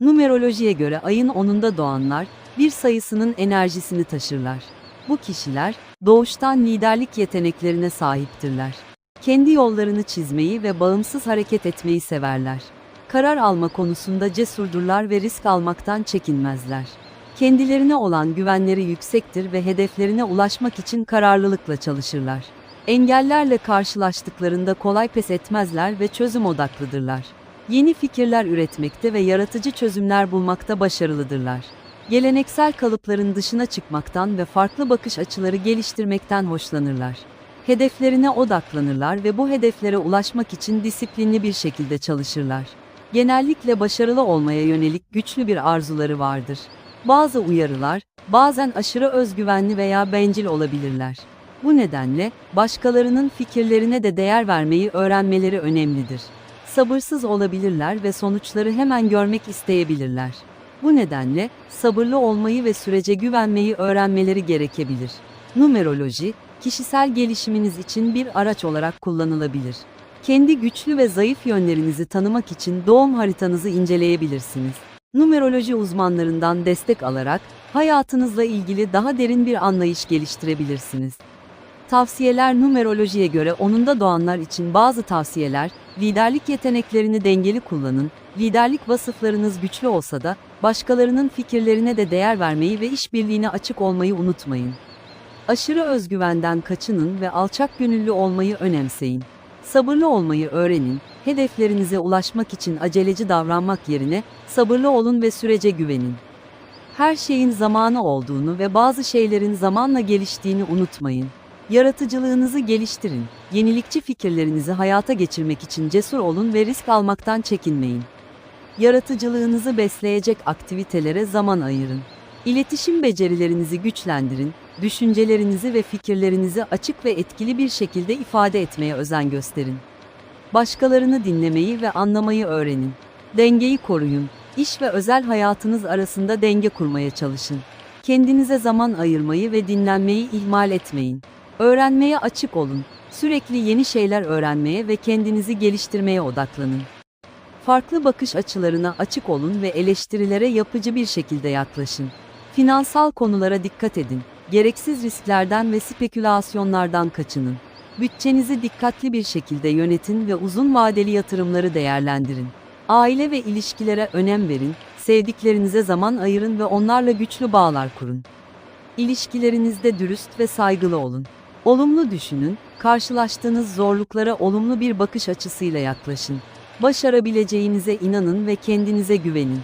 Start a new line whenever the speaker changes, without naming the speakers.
Numerolojiye göre ayın 10'unda doğanlar, bir sayısının enerjisini taşırlar. Bu kişiler, doğuştan liderlik yeteneklerine sahiptirler. Kendi yollarını çizmeyi ve bağımsız hareket etmeyi severler. Karar alma konusunda cesurdurlar ve risk almaktan çekinmezler. Kendilerine olan güvenleri yüksektir ve hedeflerine ulaşmak için kararlılıkla çalışırlar. Engellerle karşılaştıklarında kolay pes etmezler ve çözüm odaklıdırlar. Yeni fikirler üretmekte ve yaratıcı çözümler bulmakta başarılıdırlar. Geleneksel kalıpların dışına çıkmaktan ve farklı bakış açıları geliştirmekten hoşlanırlar. Hedeflerine odaklanırlar ve bu hedeflere ulaşmak için disiplinli bir şekilde çalışırlar. Genellikle başarılı olmaya yönelik güçlü bir arzuları vardır. Bazı uyarılar, bazen aşırı özgüvenli veya bencil olabilirler. Bu nedenle, başkalarının fikirlerine de değer vermeyi öğrenmeleri önemlidir. Sabırsız olabilirler ve sonuçları hemen görmek isteyebilirler. Bu nedenle, sabırlı olmayı ve sürece güvenmeyi öğrenmeleri gerekebilir. Numeroloji, kişisel gelişiminiz için bir araç olarak kullanılabilir. Kendi güçlü ve zayıf yönlerinizi tanımak için doğum haritanızı inceleyebilirsiniz. Numeroloji uzmanlarından destek alarak hayatınızla ilgili daha derin bir anlayış geliştirebilirsiniz. Tavsiyeler numerolojiye göre onunda doğanlar için bazı tavsiyeler, liderlik yeteneklerini dengeli kullanın, liderlik vasıflarınız güçlü olsa da, başkalarının fikirlerine de değer vermeyi ve işbirliğine açık olmayı unutmayın. Aşırı özgüvenden kaçının ve alçak gönüllü olmayı önemseyin. Sabırlı olmayı öğrenin, hedeflerinize ulaşmak için aceleci davranmak yerine, sabırlı olun ve sürece güvenin. Her şeyin zamanı olduğunu ve bazı şeylerin zamanla geliştiğini unutmayın. Yaratıcılığınızı geliştirin. Yenilikçi fikirlerinizi hayata geçirmek için cesur olun ve risk almaktan çekinmeyin. Yaratıcılığınızı besleyecek aktivitelere zaman ayırın. İletişim becerilerinizi güçlendirin, düşüncelerinizi ve fikirlerinizi açık ve etkili bir şekilde ifade etmeye özen gösterin. Başkalarını dinlemeyi ve anlamayı öğrenin. Dengeyi koruyun. İş ve özel hayatınız arasında denge kurmaya çalışın. Kendinize zaman ayırmayı ve dinlenmeyi ihmal etmeyin. Öğrenmeye açık olun. Sürekli yeni şeyler öğrenmeye ve kendinizi geliştirmeye odaklanın. Farklı bakış açılarına açık olun ve eleştirilere yapıcı bir şekilde yaklaşın. Finansal konulara dikkat edin. Gereksiz risklerden ve spekülasyonlardan kaçının. Bütçenizi dikkatli bir şekilde yönetin ve uzun vadeli yatırımları değerlendirin. Aile ve ilişkilere önem verin, sevdiklerinize zaman ayırın ve onlarla güçlü bağlar kurun. İlişkilerinizde dürüst ve saygılı olun. Olumlu düşünün, karşılaştığınız zorluklara olumlu bir bakış açısıyla yaklaşın. Başarabileceğinize inanın ve kendinize güvenin.